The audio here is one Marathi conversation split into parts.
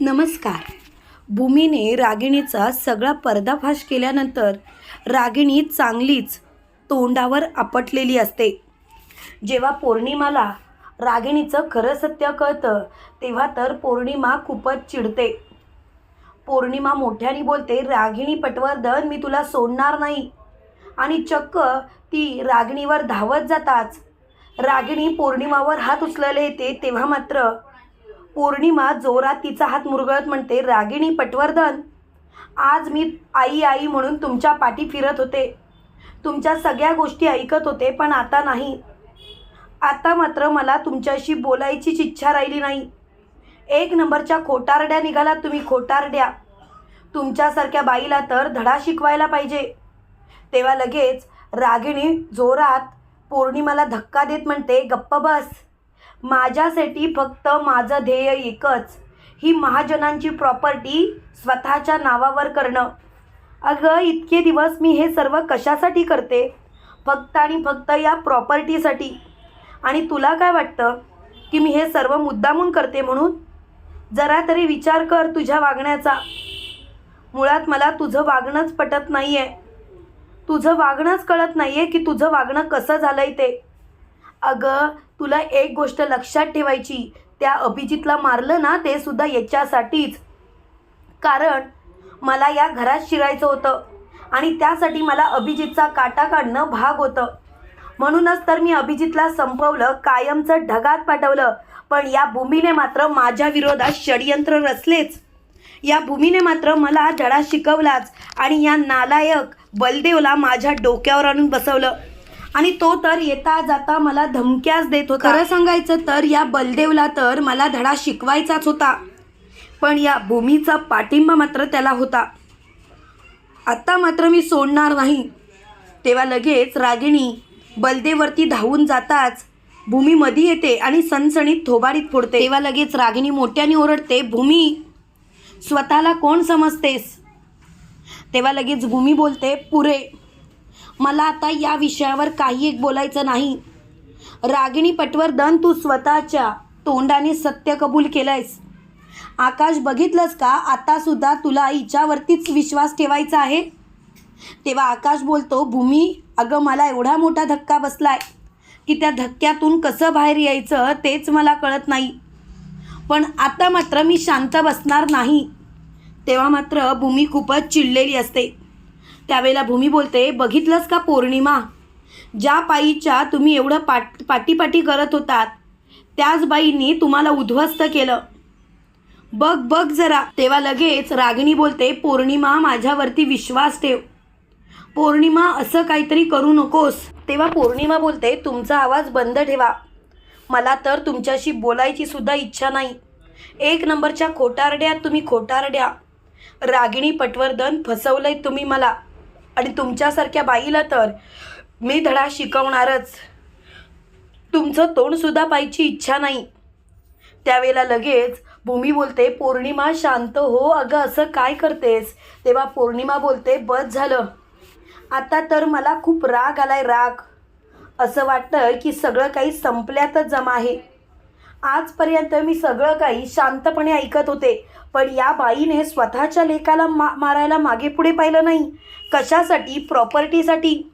नमस्कार. भूमीने रागिणीचा सगळा पर्दाफाश केल्यानंतर रागिणी चांगलीच तोंडावर आपटलेली असते. जेव्हा पौर्णिमाला रागिणीचं खरं सत्य कळतं तेव्हा तर पौर्णिमा खूपच चिडते. पौर्णिमा मोठ्याने बोलते रागिणी पटवर्धन मी तुला सोडणार नाही. आणि चक्क ती रागिणीवर धावत जाताच रागिणी पौर्णिमावर हात उचलले येते तेव्हा मात्र पौर्णिमा जोरात तिचा हात मुरगळत म्हणते रागिणी पटवर्धन आज मी आई आई म्हणून तुमच्या पाठी फिरत होते. तुमच्या सगळ्या गोष्टी ऐकत होते पण आता नाही. आता मात्र मला तुमच्याशी बोलायचीच इच्छा राहिली नाही. एक नंबरच्या खोटारड्या निघालात तुम्ही खोटारड्या. तुमच्यासारख्या बाईला तर धडा शिकवायला पाहिजे. तेव्हा लगेच रागिणी जोरात पौर्णिमाला धक्का देत म्हणते गप्प बस. माझ्यासाठी फक्त माझं ध्येय एकच. ही महाजनांची प्रॉपर्टी स्वतःच्या नावावर करणं. अगं इतके दिवस मी हे सर्व कशासाठी करते? फक्त आणि फक्त या प्रॉपर्टीसाठी आणि तुला काय वाटतं? की मी हे सर्व मुद्दामून करते म्हणून? जरा तरी विचार कर तुझ्या वागण्याचा. मुळात मला तुझं वागणंच पटत नाही आहे तुझं वागणंच कळत नाही आहे की तुझं वागणं कसं झालं आहे ते. अगं तुला एक गोष्ट लक्षात ठेवायची. त्या अभिजितला मारलं ना ते सुद्धा याच्यासाठीच. कारण मला या घरात शिरायचं होतं आणि त्यासाठी मला अभिजितचा काटा काढणं भाग होतं. म्हणूनच तर मी अभिजितला संपवलं कायमचं ढगात पाठवलं. पण या भूमीने मात्र माझ्या विरोधात षडयंत्र रचलेच. या भूमीने मात्र मला धडा शिकवलाच आणि या नालायक बलदेवला माझ्या डोक्यावर आणून बसवलं. आणि तो तर येता जाता मला धमक्याच देत होता. खरं सांगायचं तर या बलदेवला तर मला धडा शिकवायचाच होता. पण या भूमीचा पाठिंबा मात्र त्याला होता. आता मात्र मी सोडणार नाही. तेव्हा लगेच रागिणी बलदेववरती धावून जाताच भूमी मध्ये येते आणि सणसणीत थोबाडीत फोडते. तेव्हा लगेच रागिणी मोठ्याने ओरडते भूमी स्वतःला कोण समजतेस? तेव्हा लगेच भूमी बोलते पुरे मला आता या विषयावर काही एक बोलायचं नाही. रागिणी पटवर्धन तू स्वतःच्या तोंडाने सत्य कबूल केलंयस. आकाश बघितलंस का? आता सुद्धा तुला हिच्यावरतीच विश्वास ठेवायचा आहे? तेव्हा आकाश बोलतो भूमी अगं मला एवढा मोठा धक्का बसलाय की त्या धक्क्यातून कसं बाहेर यायचं तेच मला कळत नाही. पण आता मात्र मी शांत बसणार नाही. तेव्हा मात्र भूमी खूपच चिडलेली असते. त्यावेळेला भूमी बोलते बघितलंस का पौर्णिमा? ज्या बाईच्या तुम्ही एवढं पाट पाटीपाटी करत होतात त्याच बाईंनी तुम्हाला उद्ध्वस्त केलं. बघ बघ जरा. तेव्हा लगेच रागिणी बोलते पौर्णिमा माझ्यावरती विश्वास ठेव. पौर्णिमा असं काहीतरी करू नकोस. तेव्हा पौर्णिमा बोलते तुमचा आवाज बंद ठेवा. मला तर तुमच्याशी बोलायची सुद्धा इच्छा नाही. एक नंबरच्या खोटारड्या तुम्ही खोटारड्या. रागिणी पटवर्धन फसवलंय तुम्ही मला. आणि तुमच्यासारख्या बाईला तर मी धडा शिकवणारच. तुमचं तोंडसुद्धा पाहायची इच्छा नाही. त्यावेळेला लगेच भूमी बोलते पौर्णिमा शांत हो अगं असं काय करतेस? तेव्हा पौर्णिमा बोलते बस झालं. आता तर मला खूप राग आलाय राग. असं वाटतं की सगळं काही संपल्यातच जमा आहे. आजपर्यंत मी सगळं काही शांतपणे ऐकत होते पण या बाईने स्वतःच्या लेकाला मा मारायला मागे पुढे पाहिलं नाही. कशासाठी? प्रॉपर्टीसाठी.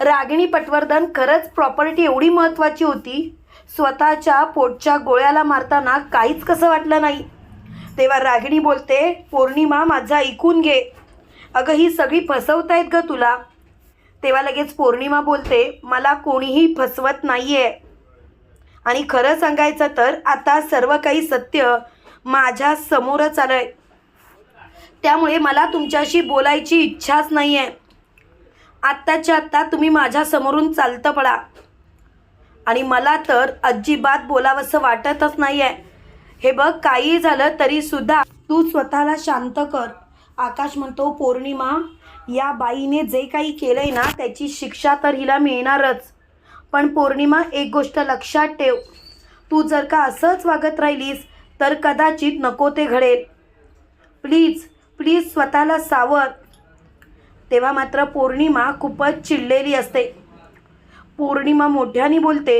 रागिणी पटवर्धन खरंच प्रॉपर्टी एवढी महत्त्वाची होती? स्वतःच्या पोटच्या गोळ्याला मारताना काहीच कसं वाटलं नाही? तेव्हा रागिणी बोलते पौर्णिमा माझा ऐकून घे. अगं ही सगळी फसवतायत ग तुला. तेव्हा लगेच पौर्णिमा बोलते मला कोणीही फसवत नाही आहे आणि खरं सांगायचं तर आता सर्व काही सत्य माझ्या समोरच आलं आहे त्यामुळे मला तुमच्याशी बोलायची इच्छाच नाही आहे आत्ताच्या आत्ता तुम्ही माझ्या समोरून चालतं पडा. आणि मला तर अजिबात बोलावंसं वाटतच नाही आहे हे बघ काही झालं तरीसुद्धा तू स्वतःला शांत कर. आकाश म्हणतो पौर्णिमा या बाईने जे काही केलं आहे ना त्याची शिक्षा तर हिला मिळणारच. पण पौर्णिमा एक गोष्ट लक्षात ठेव. तू जर का असंच वागत राहिलीस तर कदाचित नको ते घडेल. प्लीज प्लीज स्वतःला सावध तेव्हा मात्र पौर्णिमा खूपच चिडलेली असते. पौर्णिमा मोठ्याने बोलते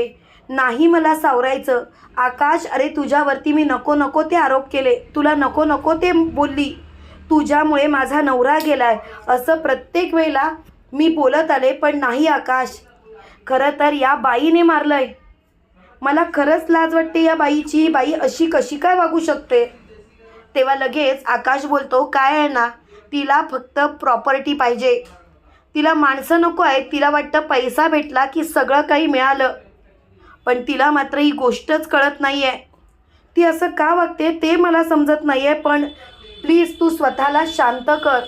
नाही मला सावरायचं. आकाश अरे तुझ्यावरती मी नको नको ते आरोप केले. तुला नको नको ते बोलली. तुझ्यामुळे माझा नवरा गेलाय. असं प्रत्येक वेळेला मी बोलत आले पण नाही आकाश. खरं तर या बाईने मारलंय. मला खरंच लाज वाटते या बाईची. बाई अशी कशी काय वागू शकते? तेव्हा लगेच आकाश बोलतो काय आहे ना तिला फक्त प्रॉपर्टी पाहिजे. तिला माणसं नको आहेत. तिला वाटतं पैसा भेटला की सगळं काही मिळालं. पण तिला मात्र ही गोष्टच कळत नाही आहे ती असं का वागते ते मला समजत नाही आहे पण प्लीज तू स्वतःला शांत कर.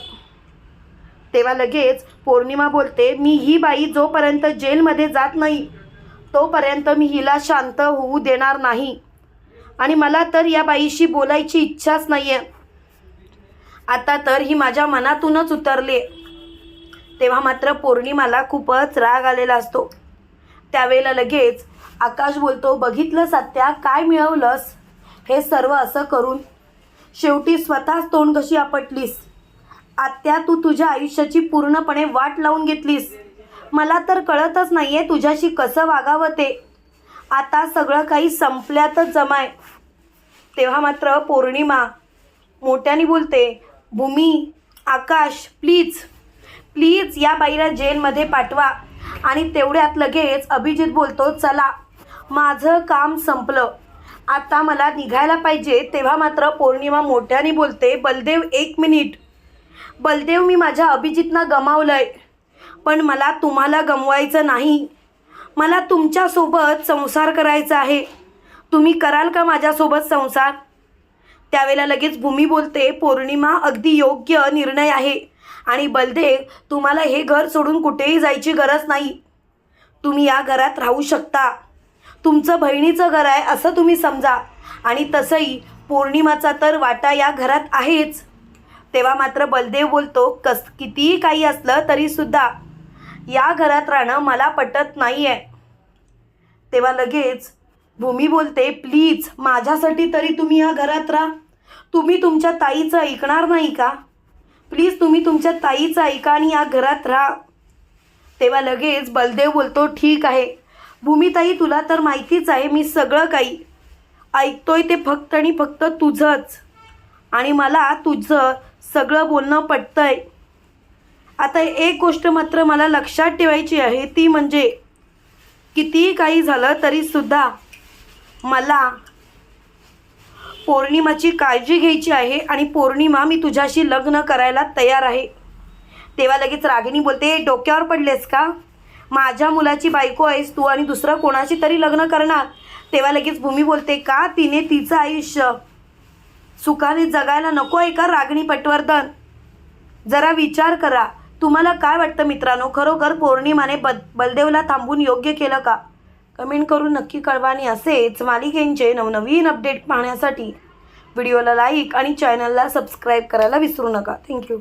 तेव्हा लगेच पौर्णिमा बोलते मी ही बाई जोपर्यंत जेलमध्ये जात नाही तोपर्यंत मी हिला शांत होऊ देणार नाही. आणि मला तर या बाईशी बोलायची इच्छाच नाही आहे आता तर ही माझ्या मनातूनच उतरले. तेव्हा मात्र पौर्णिमाला खूपच राग आलेला असतो. त्यावेळेला लगेच आकाश बोलतो बघितलं सत्या काय मिळवलंस? हे सर्व असं करून. शेवटी स्वतःच तोंड कशी आपटलीस? आत्या तू तुझ्या आयुष्याची पूर्णपणे वाट लावून घेतलीस. मला तर कळतच नाही आहे तुझ्याशी कसं वागावं ते. आता सगळं काही संपल्यातच जमाय. तेव्हा मात्र पौर्णिमा. मोठ्याने बोलते भूमी आकाश प्लीज प्लीज या बाईला जेलमध्ये पाठवा. आणि तेवढ्यात लगेच अभिजित बोलतो चला. माझं काम संपलं. आता मला निघायला पाहिजे. तेव्हा मात्र पौर्णिमा मोठ्याने बोलते बलदेव एक मिनिट. बलदेव मी माझ्या अभिजितना गमावलंय. पण मला तुम्हाला गमवायचं नाही. मला तुमच्यासोबत संसार करायचा आहे. तुम्ही कराल का माझ्यासोबत संसार? त्यावेळेला लगेच भूमी बोलते पौर्णिमा अगदी योग्य निर्णय आहे. आणि बलदेव तुम्हाला हे घर सोडून कुठेही जायची गरज नाही. तुम्ही या घरात राहू शकता. तुमचं बहिणीचं घर आहे असं तुम्ही समजा. आणि तसंही पौर्णिमाचा तर वाटा या घरात आहेच. तेव्हा मात्र बलदेव बोलतो कस कितीही काही असलं तरीसुद्धा या घरात राहणं मला पटत नाही आहे तेव्हा लगेच भूमी बोलते प्लीज माझ्यासाठी तरी तुम्ही या घरात राहा. तुम्ही तुमच्या ताईचं ऐकणार नाही का? प्लीज तुम्ही तुमच्या ताईचं ऐका आणि या घरात राहा. तेव्हा लगेच बलदेव बोलतो ठीक आहे. भूमिताई तुला तर माहितीच आहे मी सगळं काही ऐकतोय ते फक्त आणि फक्त तुझंच. आणि मला तुझं सगळं बोलणं पटतंय. आता एक गोष्ट मात्र मला लक्षात ठेवायची आहे ती म्हणजे कितीही काही झालं तरीसुद्धा मला पौर्णिमाची काळजी घ्यायची आहे आणि पौर्णिमा मी तुझ्याशी लग्न करायला तयार आहे. तेव्हा लगेच रागिणी बोलते डोक्यावर पडलेस का? माझ्या मुलाची बायको आहेस तू आणि दुसरं कोणाशी तरी लग्न करणार? तेव्हा लगेच भूमी बोलते का? तिने तिचं आयुष्य सुखाने जगायला नको आहे का रागणी पटवर्धन. जरा विचार करा तुम्हाला काय वाटतं मित्रांनो? खरोखर पौर्णिमाने बद बलदेवला थांबून योग्य केलं का? कमेंट करून नक्की कळवा आणि असेच मालिकेंचे नवनवीन अपडेट पाहण्यासाठी व्हिडिओला लाईक आणि चॅनलला सबस्क्राईब करायला विसरू नका. थँक्यू.